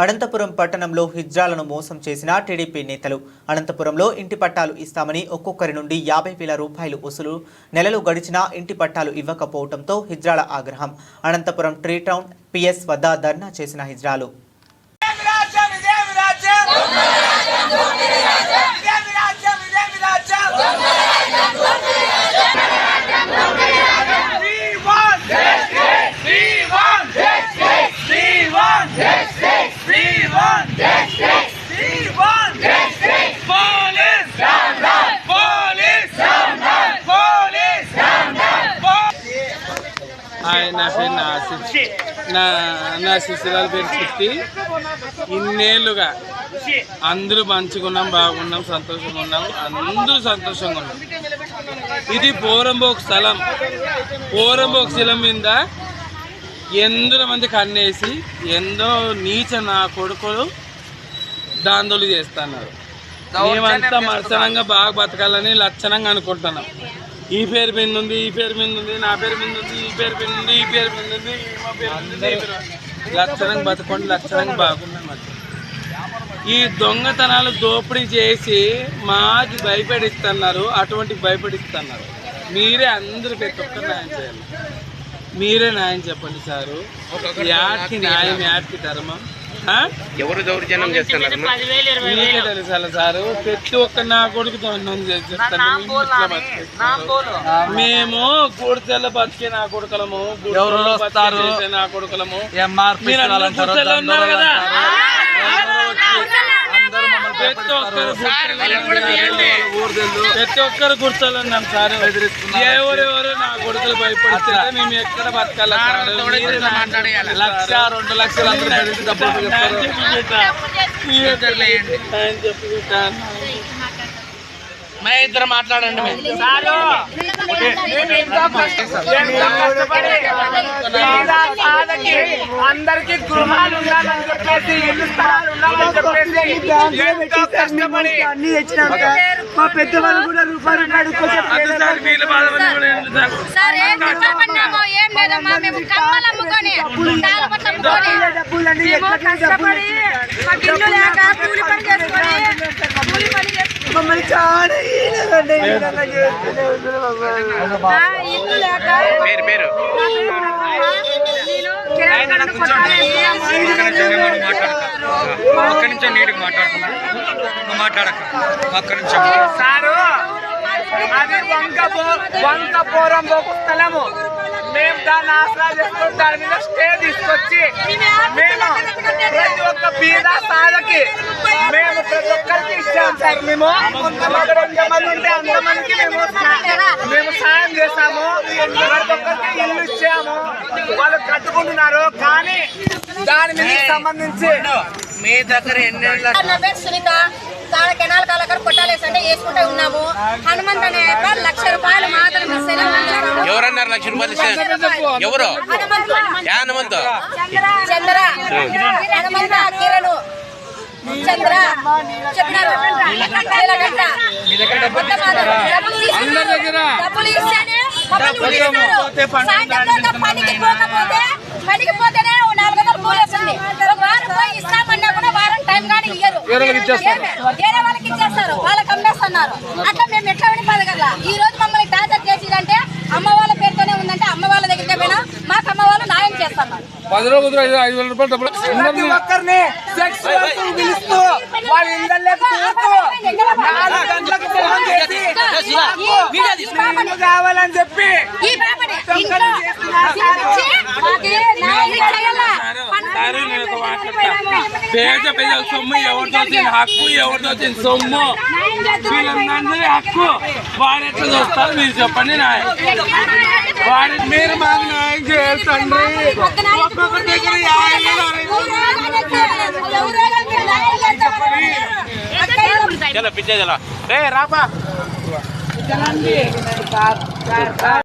అనంతపురం పట్టణంలో హిజ్రాలను మోసం చేసిన టీడీపీ నేతలు. అనంతపురంలో ఇంటి పట్టాలు ఇస్తామని ఒక్కొక్కరి నుండి యాభై వేల రూపాయలు వసూలు నెలలు గడిచినా ఇంటి పట్టాలు ఇవ్వకపోవడంతో హిజ్రాల ఆగ్రహం. అనంతపురం ట్రీ టౌన్ పిఎస్ వద్ద ధర్నా చేసిన హిజ్రాలు. నా పేరు నా నా నా శిశురాల పేరు చిట్టి ఇన్నేళ్ళుగా అందరూ మంచిగున్నాం బాగున్నాం సంతోషంగా ఉన్నాం అందరూ సంతోషంగా ఉన్నాం. ఇది పోరంబోక్ స్థలం. పోరంబోక్ స్థలం మీద ఎందరో మంది కన్నేసి ఎందో నీచ నా కొడుకులు దాందోళి చేస్తున్నారు. మేమంతా మర్చనంగా బాగా బతకాలని లక్షణంగా అనుకుంటున్నాం. ఈ పేరు మీద ఉంది ఈ పేరు మీద ఉంది నా పేరు మీద ఉంది ఈ పేరు మీద ఉంది ఈ పేరు మీద ఉంది మా పేరు మీద లక్షణంగా బతకండి లక్షణంగా బాగున్నాం ఈ దొంగతనాలు దోపిడీ చేసి మాది భయపడిస్తున్నారు అటువంటి భయపడిస్తున్నారు. మీరే అందరూ ప్రతి ఒక్కరు న్యాయం చేయాలి. మీరే న్యాయం చెప్పండి సారు. యాటికి న్యాయం యాటికి ధర్మం? ఎవరు దౌర్జన్యం చేస్తున్నారు? మీకే తెలుసాల సారు? ప్రతి ఒక్క నా కొడుకు చేసేస్తాను మేము గుడిసెల బతికే నా కొడుకులము ఎవరు వస్తారు? నా కొడుకులము. ఉన్నారు కదా? ప్రతి ఒక్కరు గుడిసెలో ఊర్దెళ్ళు ప్రతి ఒక్కరు గుర్తలు ఉన్నాం సార్. ఎవరెవరు కొడుకులు భయపడితే మేము ఎక్కడ బతకాలి? లక్ష. రెండు లక్షలు అందరూ డబ్బులు చెప్తారు. మే ఇద్దరు మాట్లాడండి అందరికి గృహాలు ఉండాలని చెప్పేసి ఇల్లు స్థలాలు ఉండాలని చెప్పేసి ఎంతో కష్టపడి అన్ని తెచ్చినాక మా పెద్దవాళ్ళు కూడా రూపాయలు మమ్మల్ని చాలా ఇల్లు లేక ఒక్క నిమిషం నీటికి మాట్లాడుతున్నా మాట్లాడక. ఒక్క నిమిషం సారు అది వంక వంక పోరం పోకు స్థలము. మేము దాన్ని ఆసరా చేసుకుని దాని మీద స్టే తీసుకొచ్చి మేము ప్రతి ఒక్క బీద సాధకి మేము ప్రతి ఒక్కరికి ఇచ్చాం సార్ మేము. అక్కడ ఎంతమంది ఉంటే అంతమందికి మేము మేము సాయం చేశాము. ప్రతి ఒక్కరికి ఇల్లు ఇచ్చాము. వాళ్ళు కట్టుకుంటున్నారు. కానీ దాని మీద సంబంధించి మీ దగ్గర ఎన్ని సునీత. తాడ కెనాల్ కాలకర్ కొట్టాలేసి అంటే వేసుకుంటూ ఉన్నాము. హనుమంత్ అనే లక్ష రూపాయలు. ఎవరన్నారు లక్ష రూపాయలు ఇస్తే. ఎవరు? హనుమంతు. చంద్ర. కిరణ్. చంద్ర. చెప్పినారు. డబ్బులు ఇస్తేనే. సాయంత్రం పనికి పోకపోతే పనికి పోతేనే ఓ నాలుగు వందలు కూలి వస్తుంది. ఒక వారం పోయి ఇస్తామన్నా కూడా వారం టైం కానీ ఇయ్యరు. ఏమే? వేరే వాళ్ళకి ఇచ్చేస్తారు. వాళ్ళకి అమ్మేస్తున్నారు. అట్లా మేము ఎట్లా విడిపోదు కదా ఈ రోజు మమ్మల్ని టార్చర్ చేసిందంటే అమ్మ వాళ్ళ పేరుతోనే ఉందంటే అమ్మ వాళ్ళ దగ్గరికి పోయినా మాకు అమ్మ వాళ్ళు న్యాయం చేస్తున్నారు పది రోజులు ఐదు ఐదు వేల రూపాయలు డబ్బులు ప్రతి ఒక్కరిని సెక్స్ వస్తువు పిలుస్తూ వాళ్ళ ఇళ్ళలోకి తూరుతూ నాలుగు గంటలకు ఫోన్ చేసి ఇల్లు కావాలని చెప్పి సొమ్ము ఎవరితో వచ్చింది హక్కు ఎవరితో వచ్చింది సొమ్ము వీళ్ళందరి హక్కు వాడు ఎట్లా చూస్తారు మీరు చెప్పండి నాయ వాడి మీరు మాకు న్యాయం చేయాలి తండ్రి ఒక్కొక్కరి దగ్గర యాభై వేలు అరవై వేలు చలో పిచ్చే చలో రే రాపా సార్, సార్,